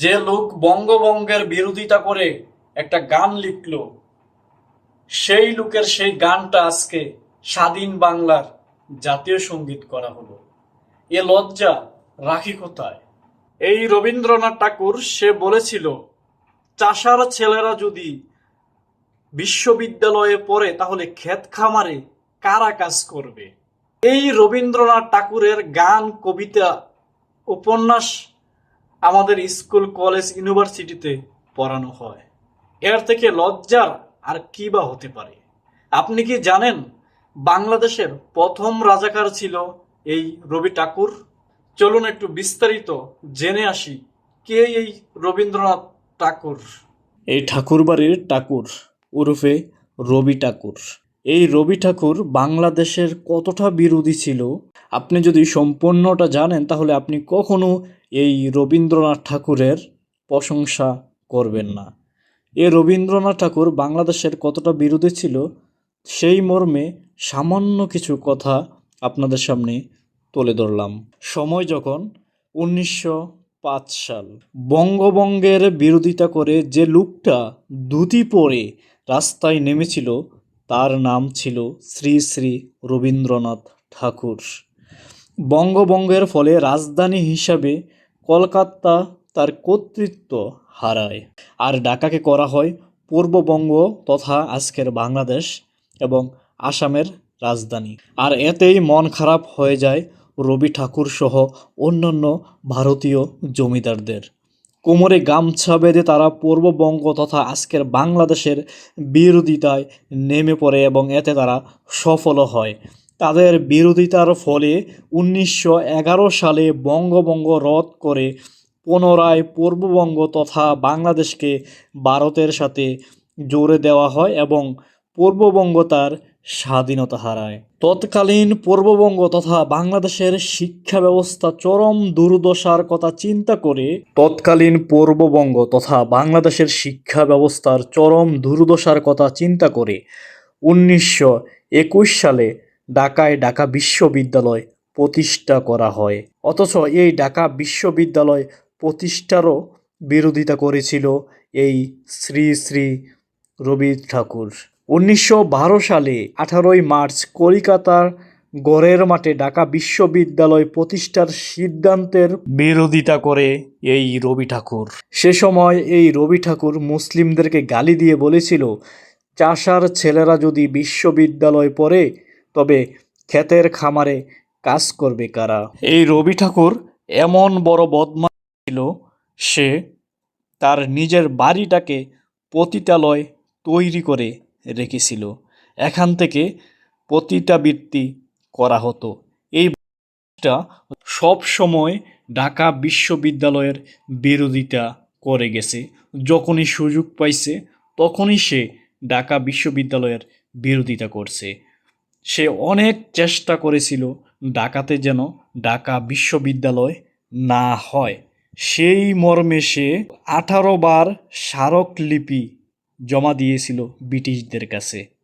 যে লোক বঙ্গবঙ্গের বিরোধিতা করে একটা গান লিখল, সেই লোকের সেই গানটা আজকে স্বাধীন বাংলার জাতীয় সংগীত করা হলো। এ লজ্জা রাখি কোথায়? এই রবীন্দ্রনাথ ঠাকুর, সে বলেছিল, চাষার ছেলেরা যদি বিশ্ববিদ্যালয়ে পড়ে, তাহলে ক্ষেত খামারে কারা কাজ করবে? এই রবীন্দ্রনাথ ঠাকুরের গান, কবিতা, উপন্যাস আমাদের স্কুল, কলেজ, ইউনিভার্সিটিতে পড়ানো হয়। এর থেকে লজ্জার আর কি বা হতে পারে? আপনি কি জানেন বাংলাদেশের প্রথম রাজাকার ছিল এই রবি ঠাকুর? চলুন একটু বিস্তারিত জেনে আসি, কে এই রবীন্দ্রনাথ ঠাকুর? এই ঠাকুর বাড়ির ঠাকুর ওরফে রবি ঠাকুর। এই রবি ঠাকুর বাংলাদেশের কতটা বিরোধী ছিল? আপনি যদি সম্পূর্ণটা জানেন, তাহলে আপনি কখনো এই রবীন্দ্রনাথ ঠাকুরের প্রশংসা করবেন না। এ রবীন্দ্রনাথ ঠাকুর বাংলাদেশের কতটা বিরোধী ছিল, সেই মর্মে সামান্য কিছু কথা আপনাদের সামনে তুলে ধরলাম। সময় যখন উনিশশো পাঁচ সাল, বঙ্গবঙ্গের বিরোধিতা করে যে লোকটা ধুতি পরে রাস্তায় নেমেছিল, তার নাম ছিল শ্রী শ্রী রবীন্দ্রনাথ ঠাকুর। বঙ্গবঙ্গের ফলে রাজধানী হিসাবে কলকাতা তার কর্তৃত্ব হারায়। আর ঢাকাকে করা হয় পূর্ববঙ্গ তথা আজকের বাংলাদেশ এবং আসামের রাজধানী। আর এতেই মন খারাপ হয়ে যায় রবি ঠাকুর সহ অন্যান্য ভারতীয় জমিদারদের। কোমরে গামছা বেঁধে তারা পূর্ববঙ্গ তথা আজকের বাংলাদেশের বিরোধিতায় নেমে পড়ে এবং এতে তারা সফলও হয়। তাদের বিরোধিতার ফলে উনিশশো এগারো সালে বঙ্গবঙ্গ রদ করে পুনরায় পূর্ববঙ্গ তথা বাংলাদেশকে ভারতের সাথে জোরে দেওয়া হয় এবং পূর্ববঙ্গ তার স্বাধীনতা হারায়। তৎকালীন পূর্ববঙ্গ তথা বাংলাদেশের শিক্ষা ব্যবস্থা চরম দুর্দশার কথা চিন্তা করে তৎকালীন পূর্ববঙ্গ তথা বাংলাদেশের শিক্ষা ব্যবস্থার চরম দুর্দশার কথা চিন্তা করে উনিশশো একুশ সালে ঢাকায় ঢাকা বিশ্ববিদ্যালয় প্রতিষ্ঠা করা হয়। অথচ এই ঢাকা বিশ্ববিদ্যালয় প্রতিষ্ঠারও বিরোধিতা করেছিল এই শ্রী শ্রী রবি ঠাকুর। উনিশশো বারো সালে আঠারোই মার্চ কলকাতার গড়ের মাঠে ঢাকা বিশ্ববিদ্যালয় প্রতিষ্ঠার সিদ্ধান্তের বিরোধিতা করে এই রবি ঠাকুর। সে সময় এই রবি ঠাকুর মুসলিমদেরকে গালি দিয়ে বলেছিল, চাষার ছেলেরা যদি বিশ্ববিদ্যালয় পড়ে তবে ক্ষেতের খামারে কাজ করবে কারা? এই রবি ঠাকুর এমন বড় বদমা ছিল, সে তার নিজের বাড়িটাকে পতিতালয় তৈরি করে রেখেছিল। এখান থেকে পতিতাবৃত্তি করা হতো। এই সব সময় ঢাকা বিশ্ববিদ্যালয়ের বিরোধিতা করে গেছে। যখনই সুযোগ পাইছে, তখনই সে ঢাকা বিশ্ববিদ্যালয়ের বিরোধিতা করছে। সে অনেক চেষ্টা করেছিল ডাকাতে যেন ঢাকা বিশ্ববিদ্যালয় না হয়। সেই মর্মে সে আঠারো বার স্মারকলিপি জমা দিয়েছিল ব্রিটিশদের কাছে।